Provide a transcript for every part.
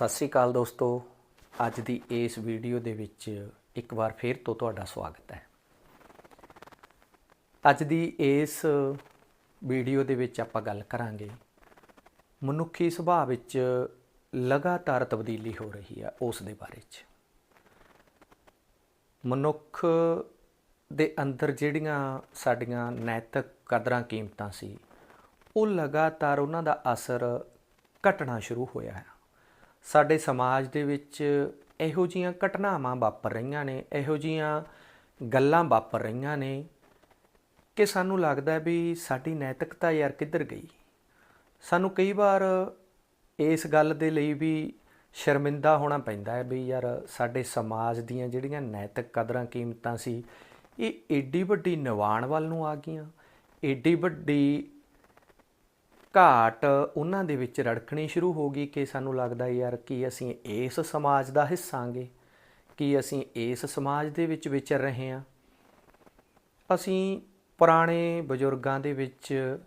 ਸਤਿ ਸ੍ਰੀ ਅਕਾਲ ਦੋਸਤੋ। ਅੱਜ ਦੀ ਇਸ ਵੀਡੀਓ ਦੇ ਵਿੱਚ ਇੱਕ ਵਾਰ ਫੇਰ ਤੋਂ ਤੁਹਾਡਾ ਸਵਾਗਤ ਹੈ। ਅੱਜ ਦੀ ਇਸ ਵੀਡੀਓ ਦੇ ਵਿੱਚ ਆਪਾਂ ਗੱਲ ਕਰਾਂਗੇ, ਮਨੁੱਖੀ ਸੁਭਾਅ ਵਿੱਚ ਲਗਾਤਾਰ ਤਬਦੀਲੀ ਹੋ ਰਹੀ ਹੈ ਉਸ ਦੇ ਬਾਰੇ 'ਚ। ਮਨੁੱਖ ਦੇ ਅੰਦਰ ਜਿਹੜੀਆਂ ਸਾਡੀਆਂ ਨੈਤਿਕ ਕਦਰਾਂ ਕੀਮਤਾਂ ਸੀ, ਉਹ ਲਗਾਤਾਰ ਉਹਨਾਂ ਦਾ ਅਸਰ ਘਟਣਾ ਸ਼ੁਰੂ ਹੋਇਆ ਹੈ। ਸਾਡੇ ਸਮਾਜ ਦੇ ਵਿੱਚ ਇਹੋ ਜੀਆਂ ਘਟਨਾਵਾਂ ਵਾਪਰ ਰਹੀਆਂ ਨੇ, ਇਹੋ ਜੀਆਂ ਗੱਲਾਂ ਵਾਪਰ ਰਹੀਆਂ ਨੇ ਕਿ ਸਾਨੂੰ ਲੱਗਦਾ ਵੀ ਸਾਡੀ ਨੈਤਿਕਤਾ ਯਾਰ ਕਿੱਧਰ ਗਈ। ਸਾਨੂੰ ਕਈ ਵਾਰ ਇਸ ਗੱਲ ਦੇ ਲਈ ਵੀ ਸ਼ਰਮਿੰਦਾ ਹੋਣਾ ਪੈਂਦਾ ਹੈ ਵੀ ਯਾਰ ਸਾਡੇ ਸਮਾਜ ਦੀਆਂ ਜਿਹੜੀਆਂ ਨੈਤਿਕ ਕਦਰਾਂ, ਕੀਮਤਾਂ ਸੀ, ਇਹ ਏਡੀ ਵੱਡੀ ਨਿਵਾਣ ਵੱਲ ਨੂੰ ਆ ਗਈਆਂ, ਏਡੀ ਵੱਡੀ ਘਾਟ ਉਹਨਾਂ ਦੇ ਵਿੱਚ ਰੜਕਣੀ ਸ਼ੁਰੂ ਹੋ ਗਈ ਕਿ ਸਾਨੂੰ ਲੱਗਦਾ ਯਾਰ ਕਿ ਅਸੀਂ ਇਸ ਸਮਾਜ ਦਾ ਹਿੱਸਾਂਗੇ ਕਿ ਅਸੀਂ ਇਸ ਸਮਾਜ ਦੇ ਵਿੱਚ ਵਿਚਰ ਰਹੇ ਹਾਂ। ਅਸੀਂ ਪੁਰਾਣੇ ਬਜ਼ੁਰਗਾਂ ਦੇ ਵਿੱਚ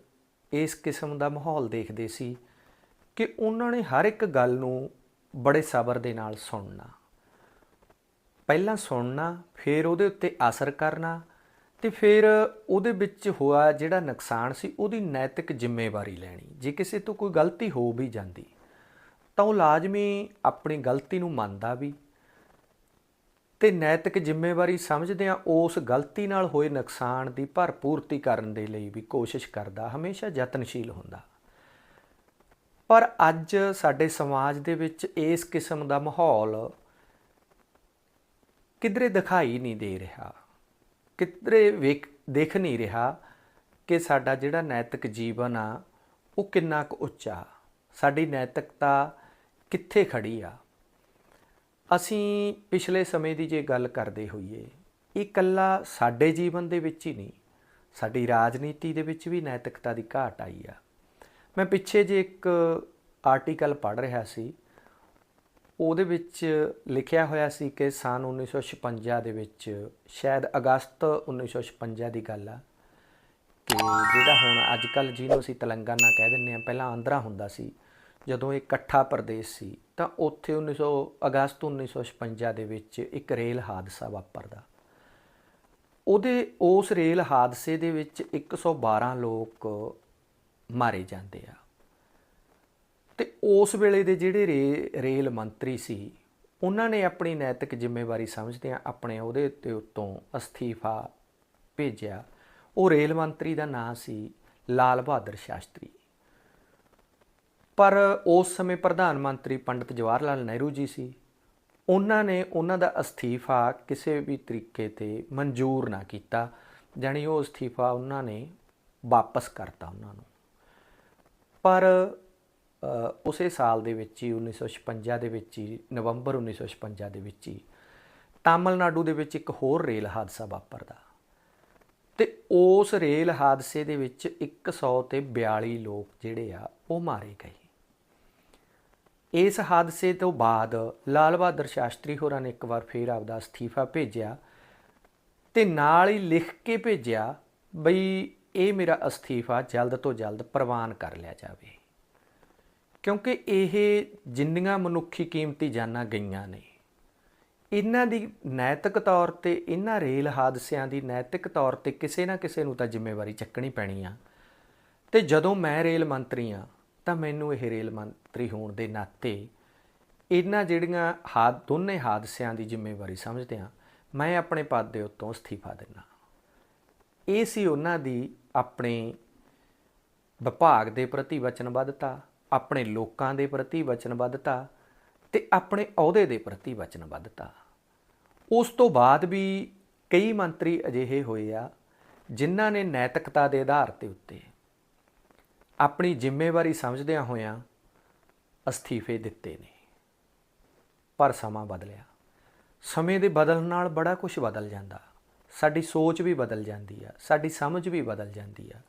ਇਸ ਕਿਸਮ ਦਾ ਮਾਹੌਲ ਦੇਖਦੇ ਸੀ ਕਿ ਉਹਨਾਂ ਨੇ ਹਰ ਇੱਕ ਗੱਲ ਨੂੰ ਬੜੇ ਸਬਰ ਦੇ ਨਾਲ ਸੁਣਨਾ। ਪਹਿਲਾਂ ਸੁਣਨਾ, ਫਿਰ ਉਹਦੇ ਉੱਤੇ ਅਸਰ ਕਰਨਾ ਤੇ ਫਿਰ ਉਹਦੇ ਵਿੱਚ ਹੋਇਆ ਜਿਹੜਾ ਨੁਕਸਾਨ ਸੀ, ਉਹਦੀ ਨੈਤਿਕ ਜ਼ਿੰਮੇਵਾਰੀ ਲੈਣੀ। ਜੇ ਕਿਸੇ ਤੋਂ ਕੋਈ ਗਲਤੀ ਹੋ ਵੀ ਜਾਂਦੀ, ਤਾਂ ਉਹ ਲਾਜ਼ਮੀ ਆਪਣੀ ਗਲਤੀ ਨੂੰ ਮੰਨਦਾ ਵੀ ਤੇ ਨੈਤਿਕ ਜ਼ਿੰਮੇਵਾਰੀ ਸਮਝਦੇ ਆ ਉਸ ਗਲਤੀ ਨਾਲ ਹੋਏ ਨੁਕਸਾਨ ਦੀ ਭਰਪੂਰਤੀ ਕਰਨ ਦੇ ਲਈ ਵੀ ਕੋਸ਼ਿਸ਼ ਕਰਦਾ, ਹਮੇਸ਼ਾ ਯਤਨਸ਼ੀਲ ਹੁੰਦਾ। ਪਰ ਅੱਜ ਸਾਡੇ ਸਮਾਜ ਦੇ ਵਿੱਚ ਇਸ ਕਿਸਮ ਦਾ ਮਾਹੌਲ ਕਿਧਰੇ ਦਿਖਾਈ ਨਹੀਂ ਦੇ ਰਿਹਾ। ਕਿਧਰੇ ਵੇਖ, ਦੇਖ ਨਹੀਂ ਰਿਹਾ ਕਿ ਸਾਡਾ ਜਿਹੜਾ ਨੈਤਿਕ ਜੀਵਨ ਆ, ਉਹ ਕਿੰਨਾ ਕੁ ਉੱਚਾ ਸਾਡੀ ਨੈਤਿਕਤਾ ਕਿੱਥੇ ਖੜੀ ਆ? ਅਸੀਂ ਪਿਛਲੇ ਸਮੇਂ ਦੀ ਜੇ ਗੱਲ ਕਰਦੇ ਹੋਈਏ, ਇਹ ਇਕੱਲਾ ਸਾਡੇ ਜੀਵਨ ਦੇ ਵਿੱਚ ਹੀ ਨਹੀਂ, ਸਾਡੀ ਰਾਜਨੀਤੀ ਦੇ ਵਿੱਚ ਵੀ ਨੈਤਿਕਤਾ ਦੀ ਘਾਟ ਆਈ ਆ। ਮੈਂ ਪਿੱਛੇ ਜੇ ਇੱਕ ਆਰਟੀਕਲ ਪੜ੍ਹ ਰਿਹਾ ਸੀ ਉਹਦੇ ਵਿੱਚ ਲਿਖਿਆ ਹੋਇਆ ਸੀ ਕਿ ਸਨ 1956 ਦੇ ਵਿੱਚ, ਸ਼ਾਇਦ ਅਗਸਤ 1956 ਦੀ ਗੱਲ ਆ, ਕਿ ਜਿਹੜਾ ਹੁਣ ਅੱਜ ਕੱਲ ਜਿਹਨੂੰ ਅਸੀਂ ਤੇਲੰਗਾਨਾ ਕਹਿ ਦਿੰਦੇ ਆ ਪਹਿਲਾਂ ਆਂਧਰਾ ਹੁੰਦਾ ਸੀ, ਜਦੋਂ ਇਹ ਇਕੱਠਾ ਪ੍ਰਦੇਸ਼ ਸੀ, ਤਾਂ ਉੱਥੇ 1900 ਅਗਸਤ 1956 ਦੇ ਵਿੱਚ ਇੱਕ ਰੇਲ ਹਾਦਸਾ ਵਾਪਰਦਾ। ਉਹਦੇ, ਉਸ ਰੇਲ ਹਾਦਸੇ ਦੇ ਵਿੱਚ 112 ਲੋਕ ਮਾਰੇ ਜਾਂਦੇ ਆ। ਉਸ ਵੇਲੇ ਦੇ ਜਿਹੜੇ ਰੇ- ਰੇਲ ਮੰਤਰੀ ਸੀ, ਉਹਨਾਂ ਨੇ ਆਪਣੀ ਨੈਤਿਕ ਜ਼ਿੰਮੇਵਾਰੀ ਸਮਝਦਿਆਂ ਆਪਣੇ ਉਹਦੇ 'ਤੇ ਉੱਤੋਂ ਅਸਤੀਫਾ ਭੇਜਿਆ। ਉਹ ਰੇਲ ਮੰਤਰੀ ਦਾ ਨਾਂ ਸੀ ਲਾਲ ਬਹਾਦਰ ਸ਼ਾਸਤਰੀ। ਪਰ ਉਸ ਸਮੇਂ ਪ੍ਰਧਾਨ ਮੰਤਰੀ ਪੰਡਿਤ ਜਵਾਹਰ ਲਾਲ ਨਹਿਰੂ ਜੀ ਸੀ। ਉਹਨਾਂ ਨੇ ਉਹਨਾਂ ਦਾ ਅਸਤੀਫਾ ਕਿਸੇ ਵੀ ਤਰੀਕੇ ਤੇ ਮਨਜ਼ੂਰ ਨਾ ਕੀਤਾ, ਜਾਣੀ ਉਹ ਅਸਤੀਫਾ ਉਹਨਾਂ ਨੇ ਵਾਪਸ ਕਰਤਾ ਉਹਨਾਂ ਨੂੰ। ਪਰ ਉਸੇ ਸਾਲ ਦੇ ਵਿੱਚ ਹੀ 1956 ਦੇ ਵਿੱਚ ਹੀ, ਨਵੰਬਰ 1956 ਦੇ ਵਿੱਚ ਹੀ ਤਾਮਿਲਨਾਡੂ ਦੇ ਵਿੱਚ ਇੱਕ ਹੋਰ ਰੇਲ ਹਾਦਸਾ ਵਾਪਰਦਾ। ਤੇ ਉਸ ਰੇਲ ਹਾਦਸੇ ਦੇ ਵਿੱਚ 100 ਤੇ 42 ਲੋਕ ਜਿਹੜੇ ਆ, ਉਹ ਮਾਰੇ ਗਏ। ਇਸ ਹਾਦਸੇ ਤੋਂ ਬਾਅਦ ਲਾਲ ਬਹਾਦਰ ਸ਼ਾਸਤਰੀ ਹੋਰਾਂ ਨੇ ਇੱਕ ਵਾਰ ਫੇਰ ਆਪਦਾ ਅਸਤੀਫਾ ਭੇਜਿਆ ਤੇ ਨਾਲ ਹੀ ਲਿਖ ਕੇ ਭੇਜਿਆ ਬਈ ਇਹ ਮੇਰਾ ਅਸਤੀਫਾ ਜਲਦ ਤੋਂ ਜਲਦ ਪ੍ਰਵਾਨ ਕਰ ਲਿਆ ਜਾਵੇ। ਕਿਉਂਕਿ ਇਹ ਜਿੰਨੀਆਂ ਮਨੁੱਖੀ ਕੀਮਤੀ ਜਾਨਾਂ ਗਈਆਂ ਨੇ, ਇਹਨਾਂ ਦੀ ਨੈਤਿਕ ਤੌਰ ਤੇ, ਇਹਨਾਂ ਰੇਲ ਹਾਦਸਿਆਂ ਦੀ ਨੈਤਿਕ ਤੌਰ ਤੇ ਕਿਸੇ ਨਾ ਕਿਸੇ ਨੂੰ ਤਾਂ ਜ਼ਿੰਮੇਵਾਰੀ ਚੱਕਣੀ ਪੈਣੀ ਆ। ਤੇ ਜਦੋਂ ਮੈਂ ਰੇਲ ਮੰਤਰੀ ਆ, ਤਾਂ ਮੈਨੂੰ ਇਹ ਰੇਲ ਮੰਤਰੀ ਹੋਣ ਦੇ ਨਾਤੇ ਇਹਨਾਂ ਜਿਹੜੀਆਂ ਹਾਦ, ਦੋਨੇ ਹਾਦਸਿਆਂ ਦੀ ਜ਼ਿੰਮੇਵਾਰੀ ਸਮਝਦੇ ਆ, ਮੈਂ ਆਪਣੇ ਪਦ ਦੇ ਉੱਤੋਂ ਅਸਤੀਫਾ ਦਿੰਦਾ। ਇਹ ਸੀ ਉਹਨਾਂ ਦੀ ਆਪਣੇ ਵਿਭਾਗ ਦੇ ਪ੍ਰਤੀ ਵਚਨਬੱਧਤਾ ਆਪਣੇ ਲੋਕਾਂ ਦੇ ਪ੍ਰਤੀ ਵਚਨਬੱਧਤਾ ਤੇ ਆਪਣੇ ਅਹੁਦੇ ਦੇ ਪ੍ਰਤੀ ਵਚਨਬੱਧਤਾ ਉਸ ਤੋਂ ਬਾਅਦ ਵੀ ਕਈ ਮੰਤਰੀ ਅਜਿਹੇ ਹੋਏ ਆ ਜਿਨ੍ਹਾਂ ਨੇ ਨੈਤਿਕਤਾ ਦੇ ਆਧਾਰ ਤੇ ਉੱਤੇ ਆਪਣੀ ਜ਼ਿੰਮੇਵਾਰੀ ਸਮਝਦਿਆਂ ਹੋਇਆਂ ਅਸਤੀਫੇ ਦਿੱਤੇ ਨੇ। ਪਰ ਸਮਾਂ ਬਦਲਿਆ। ਸਮੇਂ ਦੇ ਬਦਲਣ ਨਾਲ ਬੜਾ ਕੁਝ ਬਦਲ ਜਾਂਦਾ। ਸਾਡੀ ਸੋਚ ਵੀ ਬਦਲ ਜਾਂਦੀ ਆ, ਸਾਡੀ ਸਮਝ ਵੀ ਬਦਲ ਜਾਂਦੀ ਆ।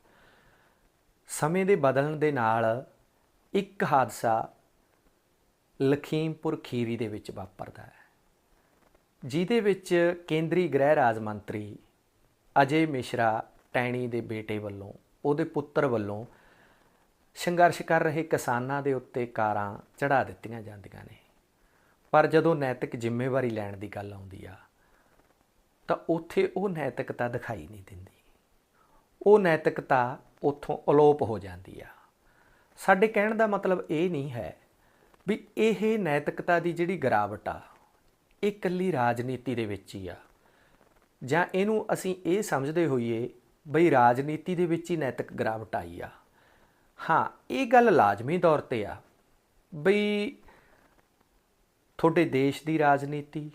ਸਮੇਂ ਦੇ ਬਦਲਣ ਦੇ ਨਾਲ ਇੱਕ ਹਾਦਸਾ ਲਖੀਮਪੁਰ ਖੀਰੀ ਦੇ ਵਿੱਚ ਵਾਪਰਦਾ ਹੈ, ਜਿਹਦੇ ਵਿੱਚ ਕੇਂਦਰੀ ਗ੍ਰਹਿ ਰਾਜ ਮੰਤਰੀ ਅਜੇ ਮਿਸ਼ਰਾ ਟੈਣੀ ਦੇ ਬੇਟੇ ਵੱਲੋਂ, ਉਹਦੇ ਪੁੱਤਰ ਵੱਲੋਂ ਸੰਘਰਸ਼ ਕਰ ਰਹੇ ਕਿਸਾਨਾਂ ਦੇ ਉੱਤੇ ਕਾਰਾਂ ਚੜਾ ਦਿੱਤੀਆਂ ਜਾਂਦੀਆਂ ਨੇ। ਪਰ ਜਦੋਂ ਨੈਤਿਕ ਜ਼ਿੰਮੇਵਾਰੀ ਲੈਣ ਦੀ ਗੱਲ ਆਉਂਦੀ ਆ, ਤਾਂ ਉੱਥੇ ਉਹ ਨੈਤਿਕਤਾ ਦਿਖਾਈ ਨਹੀਂ ਦਿੰਦੀ। ਉਹ ਨੈਤਿਕਤਾ ਉੱਥੋਂ ਅਲੋਪ ਹੋ ਜਾਂਦੀ ਆ। ਸਾਡੇ ਕਹਿਣ ਦਾ ਮਤਲਬ ਇਹ ਨਹੀਂ ਹੈ ਵੀ ਇਹ ਨੈਤਿਕਤਾ ਦੀ ਜਿਹੜੀ ਗਿਰਾਵਟ ਆ, ਇਹ ਇਕੱਲੀ ਰਾਜਨੀਤੀ ਦੇ ਵਿੱਚ ਹੀ ਆ। ਜਾਂ ਇਹਨੂੰ ਅਸੀਂ ਇਹ ਸਮਝਦੇ ਹੋਈਏ ਬਈ ਰਾਜਨੀਤੀ ਦੇ ਵਿੱਚ ਹੀ ਨੈਤਿਕ ਗਿਰਾਵਟ ਆਈ ਆ। ਹਾਂ, ਇਹ ਗੱਲ ਲਾਜ਼ਮੀ ਤੌਰ ਤੇ ਆ ਬਈ ਤੁਹਾਡੇ ਦੇਸ਼ ਦੀ ਰਾਜਨੀਤੀ,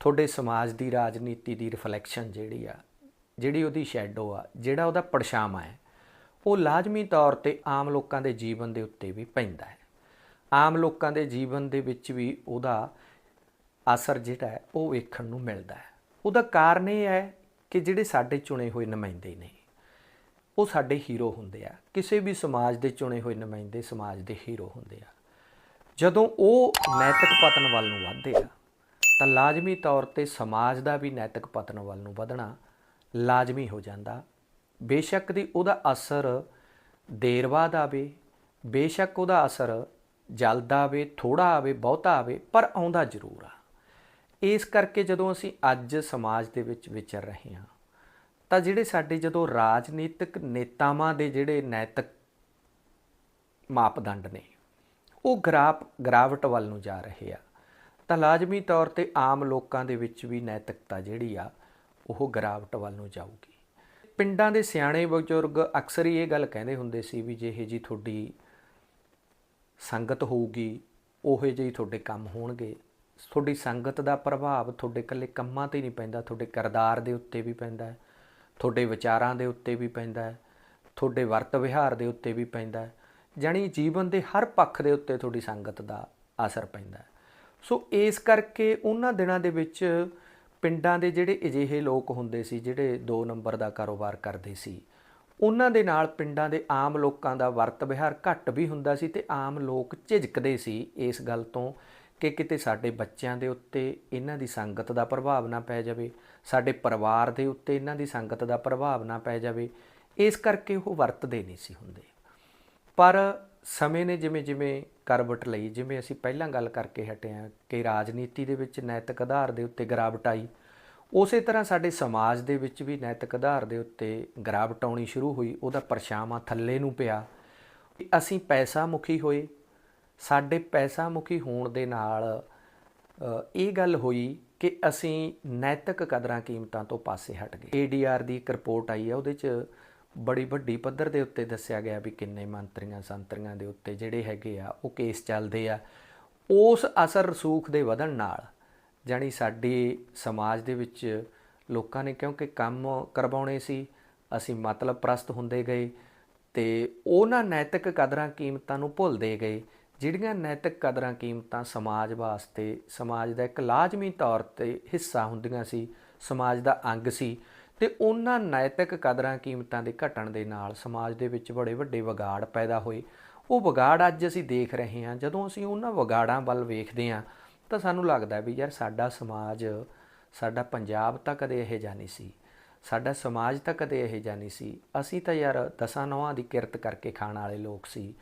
ਤੁਹਾਡੇ ਸਮਾਜ ਦੀ ਰਾਜਨੀਤੀ ਦੀ ਰਿਫਲੈਕਸ਼ਨ ਜਿਹੜੀ ਆ, ਜਿਹੜੀ ਉਹਦੀ ਸ਼ੈਡੋ ਆ, ਜਿਹੜਾ ਉਹਦਾ ਪਰਛਾਵਾਂ ਹੈ ਉਹ ਲਾਜ਼ਮੀ ਤੌਰ ਤੇ ਆਮ ਲੋਕਾਂ ਦੇ ਜੀਵਨ ਦੇ ਉੱਤੇ ਵੀ ਪੈਂਦਾ ਹੈ। ਆਮ ਲੋਕਾਂ ਦੇ ਜੀਵਨ ਦੇ ਵਿੱਚ ਵੀ ਉਹਦਾ ਅਸਰ ਜਿਹੜਾ ਹੈ, ਉਹ ਵੇਖਣ ਨੂੰ ਮਿਲਦਾ ਹੈ। ਉਹਦਾ ਕਾਰਨ ਇਹ ਹੈ ਕਿ ਜਿਹੜੇ ਸਾਡੇ ਚੁਣੇ ਹੋਏ ਨੁਮਾਇੰਦੇ ਨੇ, ਉਹ ਸਾਡੇ ਹੀਰੋ ਹੁੰਦੇ ਆ। ਕਿਸੇ ਵੀ ਸਮਾਜ ਦੇ ਚੁਣੇ ਹੋਏ ਨੁਮਾਇੰਦੇ ਸਮਾਜ ਦੇ ਹੀਰੋ ਹੁੰਦੇ ਆ। ਜਦੋਂ ਉਹ ਨੈਤਿਕ ਪਤਨ ਵੱਲ ਨੂੰ ਵਧਦੇ ਆ, ਤਾਂ ਲਾਜ਼ਮੀ ਤੌਰ ਤੇ ਸਮਾਜ ਦਾ ਵੀ ਨੈਤਿਕ ਪਤਨ ਵੱਲ ਨੂੰ ਵਧਣਾ ਲਾਜ਼ਮੀ ਹੋ ਜਾਂਦਾ। ਬੇਸ਼ੱਕ ਦੀ ਉਹਦਾ ਅਸਰ ਦੇਰ ਬਾਅਦ ਆਵੇ, ਬੇਸ਼ੱਕ ਉਹਦਾ ਅਸਰ ਜਲਦਾ ਆਵੇ ਥੋੜਾ ਆਵੇ, ਬਹੁਤਾ ਆਵੇ, ਪਰ ਆਉਂਦਾ ਜ਼ਰੂਰ ਆ। ਇਸ ਕਰਕੇ ਜਦੋਂ ਅਸੀਂ ਅੱਜ ਸਮਾਜ ਦੇ ਵਿੱਚ ਵਿਚਰ ਰਹੇ ਹਾਂ, ਤਾਂ ਜਿਹੜੇ ਸਾਡੇ ਜਦੋਂ ਰਾਜਨੀਤਿਕ ਨੇਤਾਵਾਂ ਦੇ ਜਿਹੜੇ ਨੈਤਿਕ ਮਾਪਦੰਡ ਨੇ, ਉਹ ਗਰਾਪ, ਗਰਾਵਟ ਵੱਲ ਨੂੰ ਜਾ ਰਹੇ ਆ। ਤਾਂ ਲਾਜ਼ਮੀ ਤੌਰ ਤੇ ਆਮ ਲੋਕਾਂ ਦੇ ਵਿੱਚ ਵੀ ਨੈਤਿਕਤਾ ਜਿਹੜੀ ਆ, ਉਹ ਗਰਾਵਟ ਵੱਲ ਨੂੰ ਜਾਊਗੀ। ਪਿੰਡਾਂ ਦੇ ਸਿਆਣੇ ਬਜ਼ੁਰਗ ਅਕਸਰ ਹੀ ਇਹ ਗੱਲ ਕਹਿੰਦੇ ਹੁੰਦੇ ਸੀ ਵੀ ਜੇ ਇਹ ਜੀ ਤੁਹਾਡੀ ਸੰਗਤ ਹੋਊਗੀ, ਉਹੇ ਜਿਹੀ ਤੁਹਾਡੇ ਕੰਮ ਹੋਣਗੇ। ਤੁਹਾਡੀ ਸੰਗਤ ਦਾ ਪ੍ਰਭਾਵ ਤੁਹਾਡੇ ਇਕੱਲੇ ਕੰਮਾਂ ਤੇ ਨਹੀਂ ਪੈਂਦਾ, ਤੁਹਾਡੇ ਕਿਰਦਾਰ ਦੇ ਉੱਤੇ ਵੀ ਪੈਂਦਾ ਹੈ, ਤੁਹਾਡੇ ਵਿਚਾਰਾਂ ਦੇ ਉੱਤੇ ਵੀ ਪੈਂਦਾ ਹੈ, ਤੁਹਾਡੇ ਵਰਤ ਵਿਹਾਰ ਦੇ ਉੱਤੇ ਵੀ ਪੈਂਦਾ ਹੈ, ਜਾਣੀ ਜੀਵਨ ਦੇ ਹਰ ਪੱਖ ਦੇ ਉੱਤੇ ਤੁਹਾਡੀ ਸੰਗਤ ਦਾ ਅਸਰ ਪੈਂਦਾ ਹੈ। ਸੋ ਇਸ ਕਰਕੇ ਉਹਨਾਂ ਦਿਨਾਂ ਦੇ ਵਿੱਚ ਪਿੰਡਾਂ ਦੇ ਜਿਹੜੇ ਅਜਿਹੇ ਲੋਕ ਹੁੰਦੇ ਸੀ, ਜਿਹੜੇ 2 ਨੰਬਰ ਦਾ ਕਾਰੋਬਾਰ ਕਰਦੇ ਸੀ, ਉਹਨਾਂ ਦੇ ਨਾਲ ਪਿੰਡਾਂ ਦੇ ਆਮ ਲੋਕਾਂ ਦਾ ਵਰਤ ਵਿਹਾਰ ਘੱਟ ਵੀ ਹੁੰਦਾ ਸੀ ਤੇ ਆਮ ਲੋਕ ਝਿਜਕਦੇ ਸੀ। ਇਸ ਗੱਲ ਤੋਂ ਕਿ ਕਿਤੇ ਸਾਡੇ ਬੱਚਿਆਂ ਦੇ ਉੱਤੇ ਇਹਨਾਂ ਦੀ ਸੰਗਤ ਦਾ ਪ੍ਰਭਾਵ ਨਾ ਪੈ ਜਾਵੇ, ਸਾਡੇ ਪਰਿਵਾਰ ਦੇ ਉੱਤੇ ਇਹਨਾਂ ਦੀ ਸੰਗਤ ਦਾ ਪ੍ਰਭਾਵ ਨਾ ਪੈ ਜਾਵੇ, ਇਸ ਕਰਕੇ ਉਹ ਵਰਤਦੇ ਨਹੀਂ ਸੀ ਹੁੰਦੇ। ਪਰ ਸਮੇਂ ਨੇ ਜਿਵੇਂ ਜਿਵੇਂ ਕਰਵਟ ਲਈ। ਜਿਵੇਂ ਅਸੀਂ ਪਹਿਲਾਂ ਗੱਲ ਕਰਕੇ ਹਟੇ ਹਾਂ ਕਿ ਰਾਜਨੀਤੀ ਦੇ ਵਿੱਚ ਨੈਤਿਕ ਆਧਾਰ ਦੇ ਉੱਤੇ ਗਿਰਾਵਟ ਆਈ, ਉਸੇ ਤਰ੍ਹਾਂ ਸਾਡੇ ਸਮਾਜ ਦੇ ਵਿੱਚ ਵੀ ਨੈਤਿਕ ਆਧਾਰ ਦੇ ਉੱਤੇ ਗਿਰਾਵਟ ਆਉਣੀ ਸ਼ੁਰੂ ਹੋਈ, ਉਹਦਾ ਪਰਛਾਵਾਂ ਥੱਲੇ ਨੂੰ ਪਿਆ। ਅਸੀਂ ਪੈਸਾ ਮੁਖੀ ਹੋਏ, ਸਾਡੇ ਪੈਸਾ ਮੁਖੀ ਹੋਣ ਦੇ ਨਾਲ ਇਹ ਗੱਲ ਹੋਈ ਕਿ ਅਸੀਂ ਨੈਤਿਕ ਕਦਰਾਂ ਕੀਮਤਾਂ ਤੋਂ ਪਾਸੇ ਹਟ ਗਏ। ਏਡੀਆਰ ਦੀ ਇੱਕ ਰਿਪੋਰਟ ਆਈ ਹੈ, ਉਹਦੇ 'ਚ ਬੜੀ ਵੱਡੀ ਪੱਧਰ ਦੇ ਉੱਤੇ ਦੱਸਿਆ ਗਿਆ ਵੀ ਕਿੰਨੇ ਮੰਤਰੀਆਂ, ਸੰਤਰੀਆਂ ਦੇ ਉੱਤੇ ਜਿਹੜੇ ਹੈਗੇ ਆ, ਉਹ ਕੇਸ ਚੱਲਦੇ ਆ। ਉਸ ਅਸਰ ਰਸੂਖ ਦੇ ਵਧਣ ਨਾਲ ਜਾਣੀ ਸਾਡੇ ਸਮਾਜ ਦੇ ਵਿੱਚ ਲੋਕਾਂ ਨੇ ਕਿਉਂਕਿ ਕੰਮ ਕਰਵਾਉਣੇ ਸੀ, ਅਸੀਂ ਮਤਲਬ ਪ੍ਰਸਤ ਹੁੰਦੇ ਗਏ ਤੇ ਉਹਨਾਂ ਨੈਤਿਕ ਕਦਰਾਂ ਕੀਮਤਾਂ ਨੂੰ ਭੁੱਲਦੇ ਗਏ, ਜਿਹੜੀਆਂ ਨੈਤਿਕ ਕਦਰਾਂ ਕੀਮਤਾਂ ਸਮਾਜ ਵਾਸਤੇ, ਸਮਾਜ ਦਾ ਇੱਕ ਲਾਜ਼ਮੀ ਤੌਰ ਤੇ ਹਿੱਸਾ ਹੁੰਦੀਆਂ ਸੀ, ਸਮਾਜ ਦਾ ਅੰਗ ਸੀ ਤੇ ਉਹਨਾਂ ਨੈਤਿਕ ਕਦਰਾਂ ਕੀਮਤਾਂ ਦੇ ਘਟਣ ਦੇ ਨਾਲ ਸਮਾਜ ਦੇ ਵਿੱਚ ਬੜੇ ਵੱਡੇ ਵਿਗਾੜ ਪੈਦਾ ਹੋਏ। ਉਹ ਵਿਗਾੜ ਅੱਜ ਅਸੀਂ ਦੇਖ ਰਹੇ ਹਾਂ। ਜਦੋਂ ਅਸੀਂ ਉਹਨਾਂ ਵਿਗਾੜਾਂ ਵੱਲ ਵੇਖਦੇ ਹਾਂ, ਤਾਂ ਸਾਨੂੰ ਲੱਗਦਾ ਵੀ ਯਾਰ ਸਾਡਾ ਸਮਾਜ, ਸਾਡਾ ਪੰਜਾਬ ਤਾਂ ਕਦੇ ਇਹ ਨਹੀਂ ਸੀ। ਸਾਡਾ ਸਮਾਜ ਤਾਂ ਕਦੇ ਇਹ ਨਹੀਂ ਸੀ। ਅਸੀਂ ਤਾਂ ਯਾਰ ਦਸਾਂ ਨੌਆਂ ਦੀ ਕਿਰਤ ਕਰਕੇ ਖਾਣ ਵਾਲੇ ਲੋਕ ਸੀ।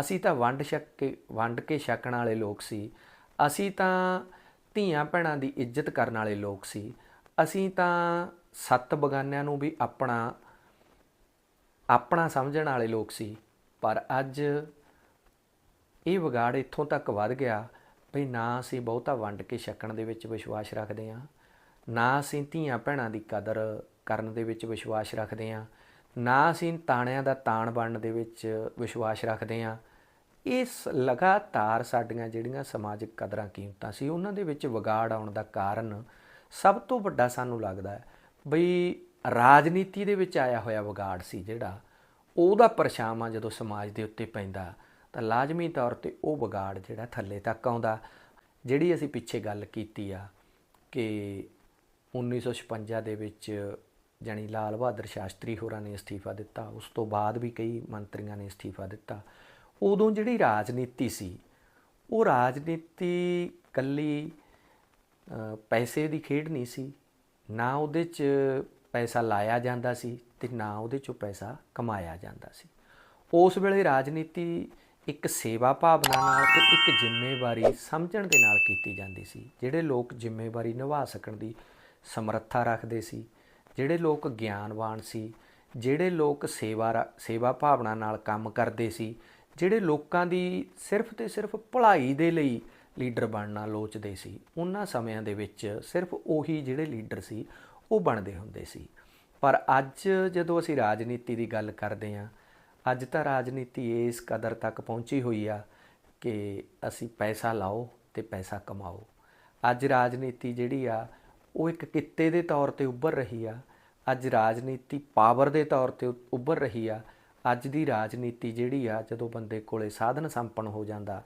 ਅਸੀਂ ਤਾਂ ਵੰਡ ਛਕ ਕੇ, ਵੰਡ ਕੇ ਛਕਣ ਵਾਲੇ ਲੋਕ ਸੀ। ਅਸੀਂ ਤਾਂ ਧੀਆਂ ਭੈਣਾਂ ਦੀ ਇੱਜ਼ਤ ਕਰਨ ਵਾਲੇ ਲੋਕ ਸੀ। ਅਸੀਂ ਤਾਂ ਸੱਤ ਬਗਾਨਿਆਂ ਨੂੰ ਵੀ ਆਪਣਾ ਆਪਣਾ ਸਮਝਣ ਵਾਲੇ ਲੋਕ ਸੀ। ਪਰ ਅੱਜ ਇਹ ਵਿਗਾੜ ਇੱਥੋਂ ਤੱਕ ਵੱਧ ਗਿਆ ਵੀ ਨਾ ਅਸੀਂ ਬਹੁਤਾ ਵੰਡ ਕੇ ਛਕਣ ਦੇ ਵਿੱਚ ਵਿਸ਼ਵਾਸ ਰੱਖਦੇ ਹਾਂ, ਨਾ ਅਸੀਂ ਧੀਆਂ ਭੈਣਾਂ ਦੀ ਕਦਰ ਕਰਨ ਦੇ ਵਿੱਚ ਵਿਸ਼ਵਾਸ ਰੱਖਦੇ ਹਾਂ, ਨਾ ਅਸੀਂ ਤਾਣਿਆਂ ਦਾ ਤਾਣ ਬਣਨ ਦੇ ਵਿੱਚ ਵਿਸ਼ਵਾਸ ਰੱਖਦੇ ਹਾਂ। ਇਸ ਲਗਾਤਾਰ ਸਾਡੀਆਂ ਜਿਹੜੀਆਂ ਸਮਾਜਿਕ ਕਦਰਾਂ, ਕੀਮਤਾਂ ਸੀ, ਉਹਨਾਂ ਦੇ ਵਿੱਚ ਵਿਗਾੜ ਆਉਣ ਦਾ ਕਾਰਨ ਸਭ ਤੋਂ ਵੱਡਾ ਸਾਨੂੰ ਲੱਗਦਾ ਹੈ ਬਈ ਰਾਜਨੀਤੀ ਦੇ ਵਿੱਚ ਆਇਆ ਹੋਇਆ ਵਿਗਾੜ ਸੀ ਜਿਹੜਾ, ਉਹਦਾ ਪਰਛਾਵਾਂ ਜਦੋਂ ਸਮਾਜ ਦੇ ਉੱਤੇ ਪੈਂਦਾ, ਤਾਂ ਲਾਜ਼ਮੀ ਤੌਰ ਤੇ ਉਹ ਵਿਗਾੜ ਜਿਹੜਾ ਥੱਲੇ ਤੱਕ ਆਉਂਦਾ। ਜਿਹੜੀ ਅਸੀਂ ਪਿੱਛੇ ਗੱਲ ਕੀਤੀ ਆ ਕਿ 1956 ਦੇ ਵਿੱਚ ਜਾਣੀ ਲਾਲ ਬਹਾਦਰ ਸ਼ਾਸਤਰੀ ਹੋਰਾਂ ਨੇ ਅਸਤੀਫਾ ਦਿੱਤਾ, ਉਸ ਤੋਂ ਬਾਅਦ ਵੀ ਕਈ ਮੰਤਰੀਆਂ ਨੇ ਅਸਤੀਫਾ ਦਿੱਤਾ। ਉਦੋਂ ਜਿਹੜੀ ਰਾਜਨੀਤੀ ਸੀ, ਉਹ ਰਾਜਨੀਤੀ ਕੱਲੀ ਪੈਸੇ ਦੀ ਖੇਡ ਨਹੀਂ ਸੀ ਨਾ ਉਹਦੇ 'ਚ ਪੈਸਾ ਲਾਇਆ ਜਾਂਦਾ ਸੀ ਤੇ ਨਾ ਉਹਦੇ 'ਚੋਂ ਪੈਸਾ ਕਮਾਇਆ ਜਾਂਦਾ ਸੀ। ਉਸ ਵੇਲੇ ਰਾਜਨੀਤੀ ਇੱਕ ਸੇਵਾ ਭਾਵਨਾ ਨਾਲ ਤੇ ਇੱਕ ਜ਼ਿੰਮੇਵਾਰੀ ਸਮਝਣ ਦੇ ਨਾਲ ਕੀਤੀ ਜਾਂਦੀ ਸੀ, ਜਿਹੜੇ ਲੋਕ ਜ਼ਿੰਮੇਵਾਰੀ ਨਿਭਾ ਸਕਣ ਦੀ ਸਮਰੱਥਾ ਰੱਖਦੇ ਸੀ, ਜਿਹੜੇ ਲੋਕ ਗਿਆਨਵਾਨ ਸੀ, ਜਿਹੜੇ ਲੋਕ ਸੇਵਾ ਰ- ਸੇਵਾ ਭਾਵਨਾ ਨਾਲ ਕੰਮ ਕਰਦੇ ਸੀ, ਜਿਹੜੇ ਲੋਕਾਂ ਦੀ ਸਿਰਫ ਤੇ ਸਿਰਫ ਭਲਾਈ ਦੇ ਲਈ ਲੀਡਰ ਬਣਨਾ ਲੋਚਦੇ ਸੀ। ਉਹਨਾਂ ਸਮਿਆਂ ਦੇ ਵਿੱਚ ਸਿਰਫ ਉਹੀ ਜਿਹੜੇ ਲੀਡਰ ਸੀ, ਉਹ ਬਣਦੇ ਹੁੰਦੇ ਸੀ। ਪਰ ਅੱਜ ਜਦੋਂ ਅਸੀਂ ਰਾਜਨੀਤੀ ਦੀ ਗੱਲ ਕਰਦੇ ਹਾਂ, ਅੱਜ ਤਾਂ ਰਾਜਨੀਤੀ ਇਸ ਕਦਰ ਤੱਕ ਪਹੁੰਚੀ ਹੋਈ ਆ ਕਿ ਅਸੀਂ ਪੈਸਾ ਲਾਓ ਤੇ ਪੈਸਾ ਕਮਾਓ। ਅੱਜ ਰਾਜਨੀਤੀ ਜਿਹੜੀ ਆ, ਉਹ ਇੱਕ ਕਿੱਤੇ ਦੇ ਤੌਰ ਤੇ ਉੱਭਰ ਰਹੀ ਆ। ਅੱਜ ਰਾਜਨੀਤੀ ਪਾਵਰ ਦੇ ਤੌਰ ਤੇ ਉੱਭਰ ਰਹੀ ਆ। ਅੱਜ ਦੀ ਰਾਜਨੀਤੀ ਜਿਹੜੀ ਆ, ਜਦੋਂ ਬੰਦੇ ਕੋਲੇ ਸਾਧਨ ਸੰਪੰਨ ਹੋ ਜਾਂਦਾ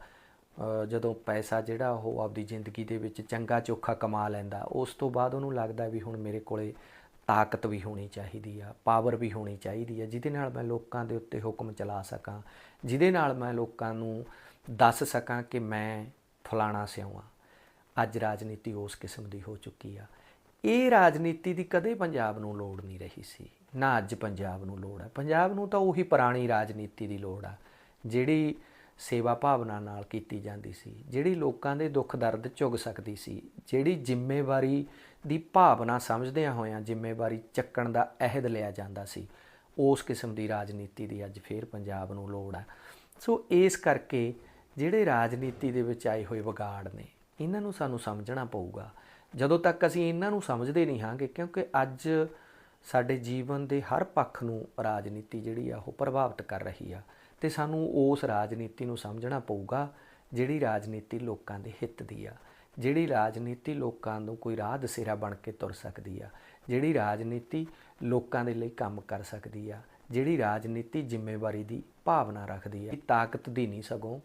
ਜਦੋਂ ਪੈਸਾ ਜਿਹੜਾ ਉਹ ਆਪਦੀ ਜ਼ਿੰਦਗੀ ਦੇ ਵਿੱਚ ਚੰਗਾ ਚੋਖਾ ਕਮਾ ਲੈਂਦਾ, ਉਸ ਤੋਂ ਬਾਅਦ ਉਹਨੂੰ ਲੱਗਦਾ ਵੀ ਹੁਣ ਮੇਰੇ ਕੋਲੇ ਤਾਕਤ ਵੀ ਹੋਣੀ ਚਾਹੀਦੀ ਆ ਪਾਵਰ ਵੀ ਹੋਣੀ ਚਾਹੀਦੀ ਆ, ਜਿਹਦੇ ਨਾਲ ਮੈਂ ਲੋਕਾਂ ਦੇ ਉੱਤੇ ਹੁਕਮ ਚਲਾ ਸਕਾਂ, ਜਿਹਦੇ ਨਾਲ ਮੈਂ ਲੋਕਾਂ ਨੂੰ ਦੱਸ ਸਕਾਂ ਕਿ ਮੈਂ ਫਲਾਣਾ ਸਿਉਂ ਆ। ਅੱਜ ਰਾਜਨੀਤੀ ਉਸ ਕਿਸਮ ਦੀ ਹੋ ਚੁੱਕੀ ਆ। ਇਹ ਰਾਜਨੀਤੀ ਦੀ ਕਦੇ ਪੰਜਾਬ ਨੂੰ ਲੋੜ ਨਹੀਂ ਰਹੀ ਸੀ, ਨਾ ਅੱਜ ਪੰਜਾਬ ਨੂੰ ਲੋੜ ਹੈ ਪੰਜਾਬ ਨੂੰ ਤਾਂ ਉਹੀ ਪੁਰਾਣੀ ਰਾਜਨੀਤੀ ਦੀ ਲੋੜ ਆ, ਜਿਹੜੀ ਸੇਵਾ ਭਾਵਨਾ ਨਾਲ ਕੀਤੀ ਜਾਂਦੀ ਸੀ, ਜਿਹੜੀ ਲੋਕਾਂ ਦੇ ਦੁੱਖ ਦਰਦ ਝੁਗ ਸਕਦੀ ਸੀ, ਜਿਹੜੀ ਜ਼ਿੰਮੇਵਾਰੀ ਦੀ ਭਾਵਨਾ ਸਮਝਦਿਆਂ ਹੋਇਆਂ ਜ਼ਿੰਮੇਵਾਰੀ ਚੱਕਣ ਦਾ ਅਹਿਦ ਲਿਆ ਜਾਂਦਾ ਸੀ, ਉਸ ਕਿਸਮ ਦੀ ਰਾਜਨੀਤੀ ਦੀ ਅੱਜ ਫੇਰ ਪੰਜਾਬ ਨੂੰ ਲੋੜ ਆ। ਸੋ ਇਸ ਕਰਕੇ ਜਿਹੜੇ ਰਾਜਨੀਤੀ ਦੇ ਵਿੱਚ ਆਏ ਹੋਏ ਵਿਗਾੜ ਨੇ, ਇਹਨਾਂ ਨੂੰ ਸਾਨੂੰ ਸਮਝਣਾ ਪਊਗਾ। ਜਦੋਂ ਤੱਕ ਅਸੀਂ ਇਹਨਾਂ ਨੂੰ ਸਮਝਦੇ ਨਹੀਂ ਹਾਂਗੇ, ਕਿਉਂਕਿ ਅੱਜ ਸਾਡੇ ਜੀਵਨ ਦੇ ਹਰ ਪੱਖ ਨੂੰ ਰਾਜਨੀਤੀ ਜਿਹੜੀ ਆ ਉਹ ਪ੍ਰਭਾਵਿਤ ਕਰ ਰਹੀ ਆ। ਤੇ ਸਾਨੂੰ ਉਸ ਰਾਜਨੀਤੀ ਨੂੰ ਸਮਝਣਾ ਪਊਗਾ, ਜਿਹੜੀ ਰਾਜਨੀਤੀ ਲੋਕਾਂ ਦੇ ਹਿੱਤ ਦੀ ਆ। ਜਿਹੜੀ ਰਾਜਨੀਤੀ ਲੋਕਾਂ ਨੂੰ ਕੋਈ ਰਾਹ ਦਸੇਰਾ ਬਣ ਕੇ ਤੁਰ ਸਕਦੀ ਆ। ਜਿਹੜੀ ਰਾਜਨੀਤੀ ਲੋਕਾਂ ਦੇ ਲਈ ਕੰਮ ਕਰ ਸਕਦੀ ਆ। ਜਿਹੜੀ ਰਾਜਨੀਤੀ ਜ਼ਿੰਮੇਵਾਰੀ ਦੀ ਭਾਵਨਾ ਰੱਖਦੀ ਆ। ਤਾਕਤ ਦੀ ਨਹੀਂ ਸਗੋਂ,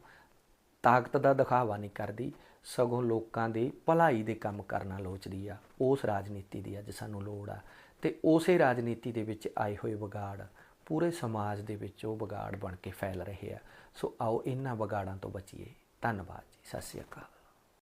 ਤਾਕਤ ਦਾ ਦਿਖਾਵਾ ਨਹੀਂ ਕਰਦੀ, ਸਗੋਂ ਲੋਕਾਂ ਦੇ ਭਲਾਈ ਦੇ ਕੰਮ ਕਰਨਾ ਲੋਚਦੀ ਆ। ਉਸ ਰਾਜਨੀਤੀ ਦੀ ਅੱਜ ਸਾਨੂੰ ਲੋੜ ਆ। ਤੇ ਉਸੇ ਰਾਜਨੀਤੀ ਦੇ ਵਿੱਚ ਆਏ ਹੋਏ ਵਿਗਾੜ ਪੂਰੇ ਸਮਾਜ ਦੇ ਵਿੱਚ ਉਹ ਵਿਗਾੜ ਬਣ ਕੇ ਫੈਲ ਰਹੇ ਆ। ਸੋ ਆਓ ਇਹਨਾਂ ਵਿਗਾੜਾਂ ਤੋਂ ਬਚੀਏ। ਧੰਨਵਾਦ ਜੀ। ਸਤਿ ਸ਼੍ਰੀ ਅਕਾਲ।